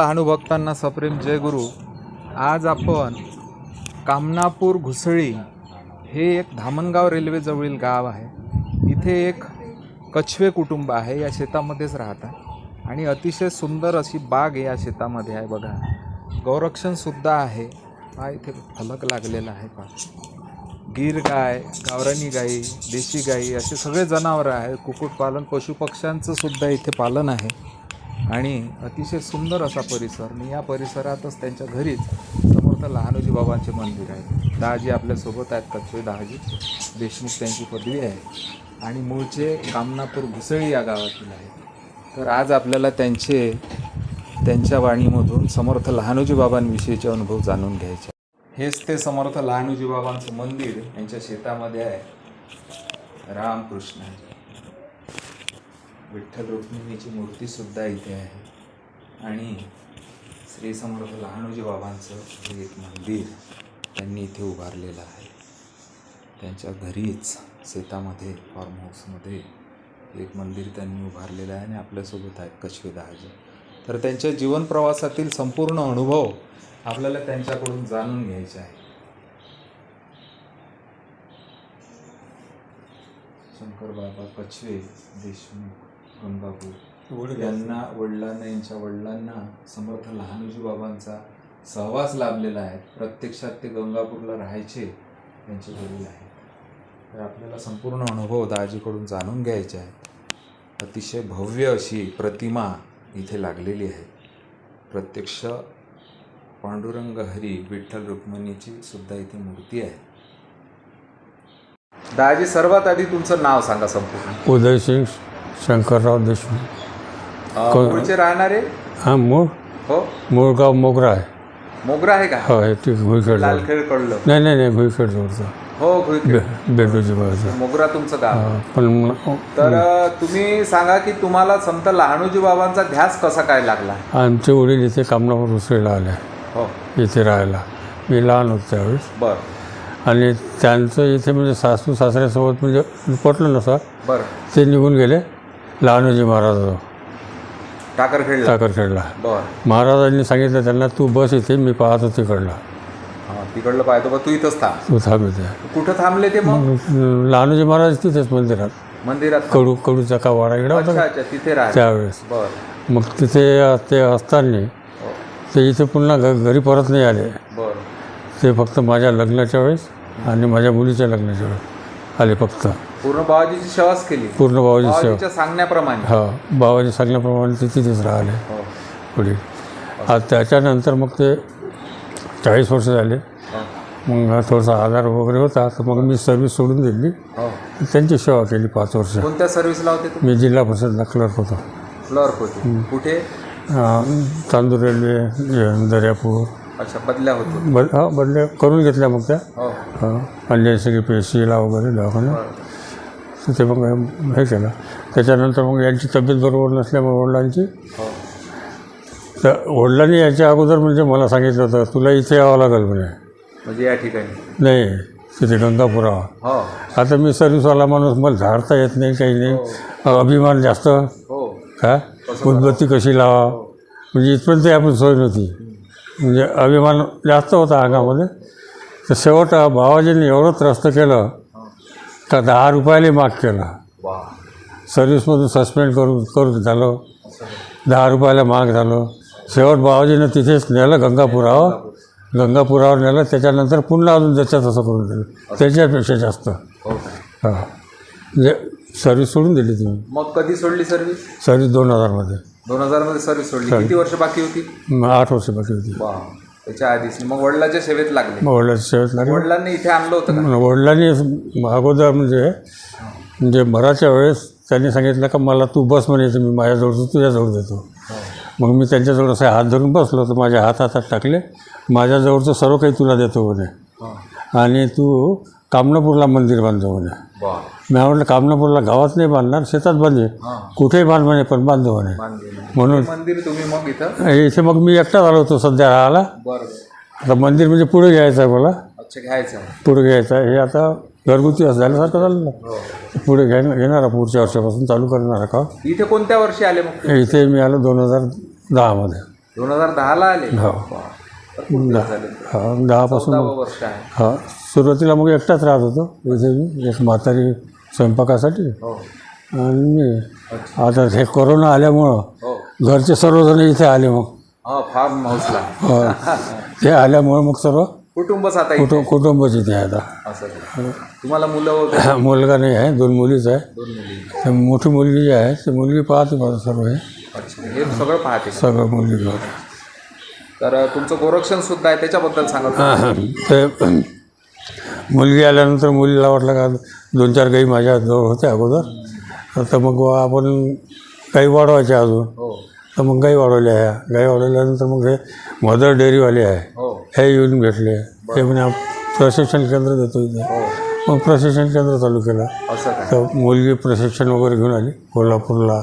लहानू भक्तांना सप्रेम जय गुरु. आज आपण कामनापूर घुसळी हे एक धामणगाव रेल्वेजवळील गाव आहे. इथे एक कछवे कुटुंब आहे. या शेतामध्येच राहतात. आणि अतिशय सुंदर अशी बाग या शेतामध्ये आहे बघा. गौरक्षणसुद्धा आहे. हा इथे फलक लागलेला आहे पा गीर गाय गावरानी गाई देशी गाई असे सगळे जनावरं आहेत. कुक्कुटपालन पशुपक्ष्यांचं सुद्धा इथे पालन आहे. आणि अतिशय सुंदर असा परिसर. मी या परिसरातच त्यांच्या घरीच समर्थ लहानोजी बाबांचे मंदिर आहे. दहाजी आपल्यासोबत आहेत कच्चे दहाजी देशमुख त्यांची पदवी आहे. आणि मूळचे कामनापूर घुसळी या गावातील आहे. तर आज आपल्याला त्यांचे त्यांच्या वाणीमधून समर्थ लहानोजी बाबांविषयीचे अनुभव जाणून घ्यायचे. हेच ते समर्थ लहानोजी बाबांचं मंदिर यांच्या शेतामध्ये आहे. रामकृष्ण विठ्ठल रुक्मिणीची मूर्ती सुद्धा इथे आहे. आणि श्री समर्थ लहानोजी बाबांचं हे एक मंदिर त्यांनी इथे उभारलेलं आहे. त्यांच्या घरीच शेतामध्ये फार्म हाऊसमध्ये एक मंदिर त्यांनी उभारलेलं आहे आणि आपल्यासोबत आहेत कशवे दहाजी तर त्यांच्या जीवन प्रवासातील संपूर्ण अनुभव आपल्याला त्यांच्याकडून जाणून घ्यायचे आहे शंकर बाबा कछवे देशमुख गंगापूर यांना वडिलांना यांच्या वडिलांना समर्थ लहानोजी बाबांचा सहवास लाभलेला आहे. प्रत्यक्षात ते गंगापूरला राहायचे त्यांचे वडील आहेत. तर आपल्याला संपूर्ण अनुभव दाजीकडून जाणून घ्यायचे आहेत. अतिशय भव्य अशी प्रतिमा इथे लागलेली आहे. प्रत्यक्ष पांडुरंग हरी विठ्ठल रुक्मिणीची सुद्धा इथे मूर्ती आहे. दाजी सर्वात आधी तुमचं नाव सांगा संपूर्ण. उदयसिंग शंकरराव देशमुख. अं, मूळचे राहणारे? हा मूळ? हो. मूळगाव मोगरा आहे. मोगरा आहे का? हो आहे ते भुईखेड जवळ लालखेड कळलं नाही नाही नाही भुईखेड जवळचं हो भुईखेड. बे बेडूजी बाजूचं मोगरा तुमचं गाव. हा, पण म- तर अं, तुम्ही सांगा की तुम्हाला संत लहानोजी बाबांचा ध्यास कसा काय लागला? आमचे वडील इथे कामनापूर उसळीला आले. हो. इथे राहायला. मी लहान होतो त्यावेळेस. बर. आणि त्यांचं इथे म्हणजे सासू सासऱ्यासोबत म्हणजे पटलं नसा बर. ते निघून गेले. लहानोजी महाराज. टाकरखेडला? टाकरखेडला. बर. महाराजांनी सांगितलं त्यांना तू बस इथे मी पाहतो तिकडला. हा, तिकडलं पाहतो बा तू इथंच थांब. तू थांब इथे. कुठं थांबले ते मग? लहानोजी महाराज तिथेच मंदिरात. मंदिरात कडू कडूचा का वाडा इकडं अच्छा होता अच्छा तिथे त्यावेळेस. बर. मग तिथे ते असताना हो, ते इथे पुन्हा घ घरी परत नाही आले. बर. ते फक्त माझ्या लग्नाच्या वेळेस आणि माझ्या मुलीच्या लग्नाच्या वेळेस आले फक्त. पूर्ण बाबाजीची सेवाच केली. पूर्ण बाबाजी सेवा. बाबाजीच्या सांगण्याप्रमाणे. हा बाबाजी सांगण्याप्रमाणे ते तिथेच राहिले. हो, पुढे. आज त्याच्यानंतर मग ते चाळीस वर्ष झाले. हो, मग थोडासा आधार वगैरे होता. तर मग मी सर्व्हिस सोडून दिली. हो. त्यांची सेवा केली पाच वर्ष. कोणत्या सर्व्हिसला होते मी जिल्हा परिषदला क्लर्क होतो. क्लर्क होते. कुठे? अं, तांदूर रेल्वे अं, दर्यापूर. अच्छा बदल्या होते बद हा बदल्या करून घेतल्या मग त्या. हो. अंजनश्री पेशीला वगैरे दवाखान्यात. बर. ते मग हे केलं. त्याच्यानंतर मग यांची तब्येत बरोबर नसल्यामुळे वडिलांची हो. तर वडिलांनी याच्या अगोदर म्हणजे मला सांगितलं होतं तुला इथे यावं लागेल म्हणे. म्हणजे या ठिकाणी? नाही तिथे गंगापुरावा. हो. आता मी सर्व्हिसवाला माणूस मला झाडता येत नाही काही नाही. अभिमान जास्त. हो. का? उदबत्ती कशी लावा? म्हणजे इथपर्यंत आपण सोय नव्हती. म्हणजे अभिमान जास्त होता अंगामध्ये. तर शेवट बाबाजींनी एवढं त्रस्त केलं का दहा रुपयाला माग केला. सर्व्हिसमधून सस्पेंड करून करून झालं. दहा रुपयाला माग झालं. शेवट बाबाजीनं तिथेच नेलं गंगापुरावर. गंगापुरावर नेलं त्याच्यानंतर पुन्हा अजून त्याच्यात असं करून दिलं. त्याच्यापेक्षा जास्त. हो. म्हणजे सर्व्हिस सोडून दिली तुम्ही. मग कधी सोडली सर्व्हिस सर्व्हिस दोन हजारमध्ये. दोन हजारमध्ये सर्व्हिस सोडली किती वर्ष बाकी होती? आठ वर्ष बाकी होती. त्याच्या आधीच. मग वडिलाच्या सेवेत लागले. मग वडिलाची सेवेत लागली. वडिलांनी इथे आणलं होतं का? वडिलांनी अगोदर म्हणजे म्हणजे भराच्या वेळेस त्यांनी सांगितलं का मला तू बस म्हणे तर मी माझ्याजवळ तुझ्याजवळ देतो. मग मी त्यांच्याजवळ असे हात धरून बसलो तर माझ्या हात हातात टाकले. माझ्याजवळचं सर्व काही तुला देतो म्हणे. हो. आणि तू कामनापूरला मंदिर बांधतो म्हणे. मी म्हटलं कामनापूरला गावात नाही बांधणार शेतात बांधे हां. कुठेही बांध म्हणे पण बांधतो म्हणे. म्हणून मंदिर तुम्ही मग इथं? इथे मग मी एकटाच आलो होतो सध्या राहायला. आता मंदिर म्हणजे पुढे घ्यायचं आहे मला. घ्यायचं. पुढे घ्यायचं आहे. हे आता घरगुती असं झाल्यासारखं झालं ना. हो. पुढे घ्या घेणार पुढच्या वर्षापासून चालू करणार का इथे कोणत्या वर्षी आले मग? इथे मी आलो दोन हजार दहामध्ये. दोन हजार दहाला आले? हो. हा दहापासून. हा सुरुवातीला मग एकटाच राहत होतो. इथे मी एक म्हातारी स्वयंपाकासाठी? हो. आणि आता हे कोरोना आल्यामुळं हो. घरचे सर्वजण इथे आले मग. हा फार्म हाऊसला हो. ते आल्यामुळं मग सर्व कुटुंबच आता इथे कुटुंब कुटुंबच इथे आहे आता. असं का? तुम्हाला मुलं वगैरे? मुलगा नाही आहे दोन मुलीच आहे. दोन मुली. तर मोठी मुलगी जी आहे ती मुलगी पाहते माझं सर्व हे. अच्छा हे सगळं पाहते. सगळं मुलगी तर अ, तुमचं गोरक्षण सुद्धा आहे त्याच्याबद्दल सांगा. ते मुलगी आल्यानंतर मुलीला वाटलं का दोन चार गाई माझ्या जवळ होत्या अगोदर. तर मग आपण गाई वाढवायच्या अजून. हो. तर मग गाई वाढवल्या ह्या. गाई वाढवल्यानंतर मग हे मदर डेअरीवाले आहे. हो. हे येऊन भेटले. ते म्हणे आप- प्रशिक्षण केंद्र देतो इथे. हो. मग प्रशिक्षण केंद्र चालू केलं. तर मुलगी प्रशिक्षण वगैरे घेऊन आली. कोल्हापूरला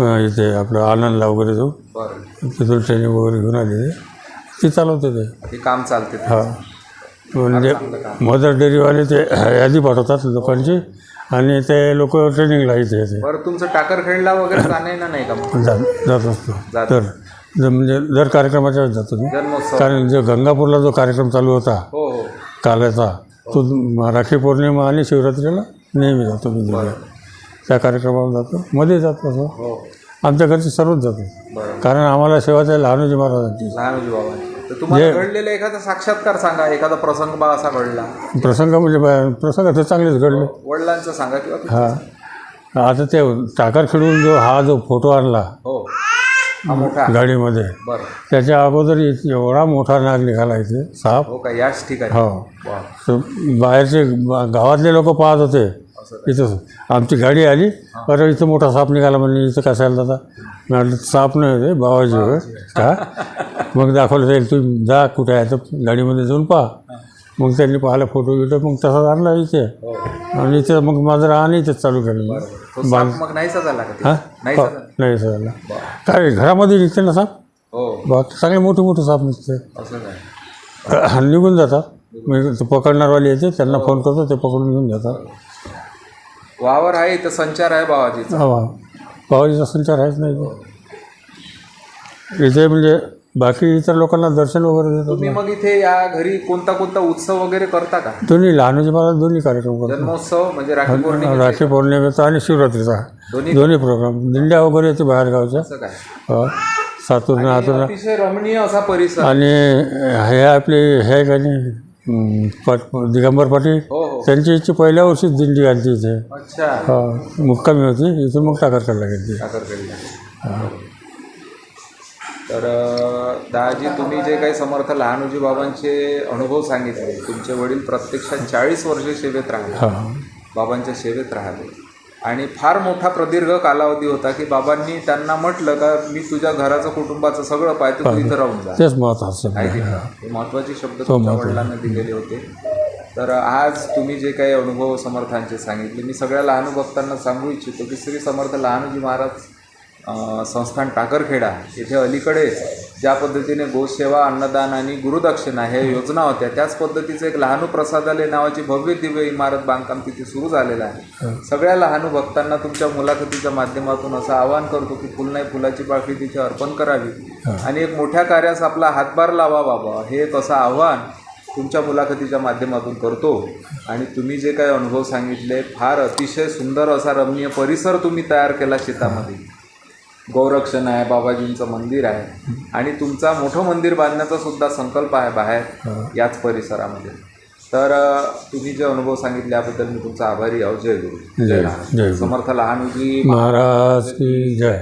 इथे आपलं आनंदला वगैरे जाऊ बरं. तिथून ट्रेनिंग वगैरे घेऊन आली. ते चालवते ते. काम चालते. हा. म्हणजे मदर डेअरीवाले ते यादी पाठवतात लोकांची आणि ते लोक ट्रेनिंगला इथे येते. बरं तुमचं टाकर खेळला वगैरे जाणं नाही का मग? जात जात असतो. जात. तर ज- म्हणजे दर कार्यक्रमाच्या वेळेस जातो मी. जन्मोत्सव कारण जो गंगापूरला जो कार्यक्रम चालू होता हो हो. कालाचा तो राखी पौर्णिमा आणि शिवरात्रीला नेहमी जातो मी. तिथे. त्या कार्यक्रमाला जातो. मध्ये जातो असं हो. आमच्या घरचे सर्वच जातो. बरं. कारण आम्हाला सेवा त्या लहानोजी महाराजांची. लहानजी बाबा तर तुम्हाला घडलेला एखादा साक्षात्कार सांगा एखादा प्रसंग बा असा घडला. प्रसंग म्हणजे बा- प्रसंग ते चांगलेच घडले. वडिलांचं सांगा किंवा. हा. आता ते टाकर खेळून जो हा जो फोटो आणला हो. हा मोठा. गाडीमध्ये बरं. त्याच्या अगोदर इत- एवढा मोठा नाग निघाला इथे साप. हो का? याच ठिकाणी. हो. वा. तर बाहेरचे ब- गावातले लोक पाहत होते. असं इथं आमची गाडी आली. अरे इथं मोठा साप निघाला म्हणजे इथं कसायला दादा मी म्हटलं साप नाही ते बाबाजी का? मग दाखवलं जाईल तू जा कुठे आहे तर गाडीमध्ये जाऊन पहा. मग त्यांनी पाहिला फोटो बिटो मग तसाच आणला इथे. हो. आणि इथे मग माझं राहणं इथेच चालू केलं. मग नाहीसा झाला? हा? नाही हो, झाला नाही झालं काय घरामध्ये निघते ना साप? हो. बा चांगले मोठे मोठे साप निघते निघून जातात. मी पकडणारवाले येते त्यांना फोन करतो ते पकडून घेऊन जातात. वावर आहे इथं संचार आहे बाबाजीचा हा पावाजीचा संचार आहेच नाही इथे. इथे म्हणजे बाकी इतर लोकांना दर्शन वगैरे देतात तुम्ही मग इथे या घरी कोणता कोणता उत्सव वगैरे करता का? दोन्ही लहानजी महाराज दोन्ही कार्यक्रम करतात. जन्मोत्सव म्हणजे राखी पौर्णिमा राखी पौर्णिमेचा आणि शिवरात्रीचा. दोन्ही दोन्ही प्रोग्राम दिंड्या वगैरे येते बाहेरगावच्या. असं काय. सातूरनं आतूरनं. अतिशय रमणीय असा परिसर. आणि हे आपले हे का नाही पट दिगंबर पाटील. हो त्यांची इच्छा पहिल्या वर्षीच दिंडी घालते इथे. अच्छा. हा मुक्कामी होती. इथून मग टाकर करायला गेली साखरखेडला तर अं, दादाजी तुम्ही जे काही समर्थ लहानोजी बाबांचे अनुभव सांगितले तुमचे वडील प्रत्यक्षात चाळीस वर्षे सेवेत राहिले. हा. बाबांच्या सेवेत राहिले. आणि फार मोठा प्रदीर्घ कालावधी होता की बाबांनी त्यांना म्हटलं का मी तुझ्या घराचं कुटुंबाचं सगळं पाहतो तू इथं राहून जा. तेच महत्वाचं आहे की नाही? हे शब्द तुमच्या वडिलांना दिलेले होते. तर आज तुम्ही जे काही अनुभव समर्थांचे सांगितले मी सगळ्या लहान भक्तांना सांगू इच्छितो की श्री समर्थ लहानजी महाराज संस्थान टाकरखेडा येथे अलीकडे ज्या पद्धतीने गोसेवा अन्नदान आणि गुरुदक्षिणा ह्या योजना होत्या त्याच पद्धतीचं एक लहानू प्रसादालय नावाची भव्य दिव्य इमारत बांधकाम तिथे सुरू झालेलं आहे. सगळ्या लहानू भक्तांना तुमच्या मुलाखतीच्या माध्यमातून असं आवाहन करतो की फुल नाही फुलाची पाकळी तिथे अर्पण करावी. आणि एक मोठ्या कार्यास आपला हातभार लावा बाबा हे एक असं आव्हान तुमच्या मुलाखतीच्या माध्यमातून करतो. आणि तुम्ही जे काही अनुभव सांगितले फार अतिशय सुंदर असा रमणीय परिसर तुम्ही तयार केला शेतामध्ये. गौरक्षण आहे बाबाजींचं मंदिर आहे. आणि तुमचा मोठं मंदिर बांधण्याचा सुद्धा संकल्प आहे बाहेर याच परिसरामध्ये. तर तुम्ही जे अनुभव सांगितले याबद्दल मी तुमचा आभारी आहो जय गुरु. जय समर्थ लहानजी महाराज की जय.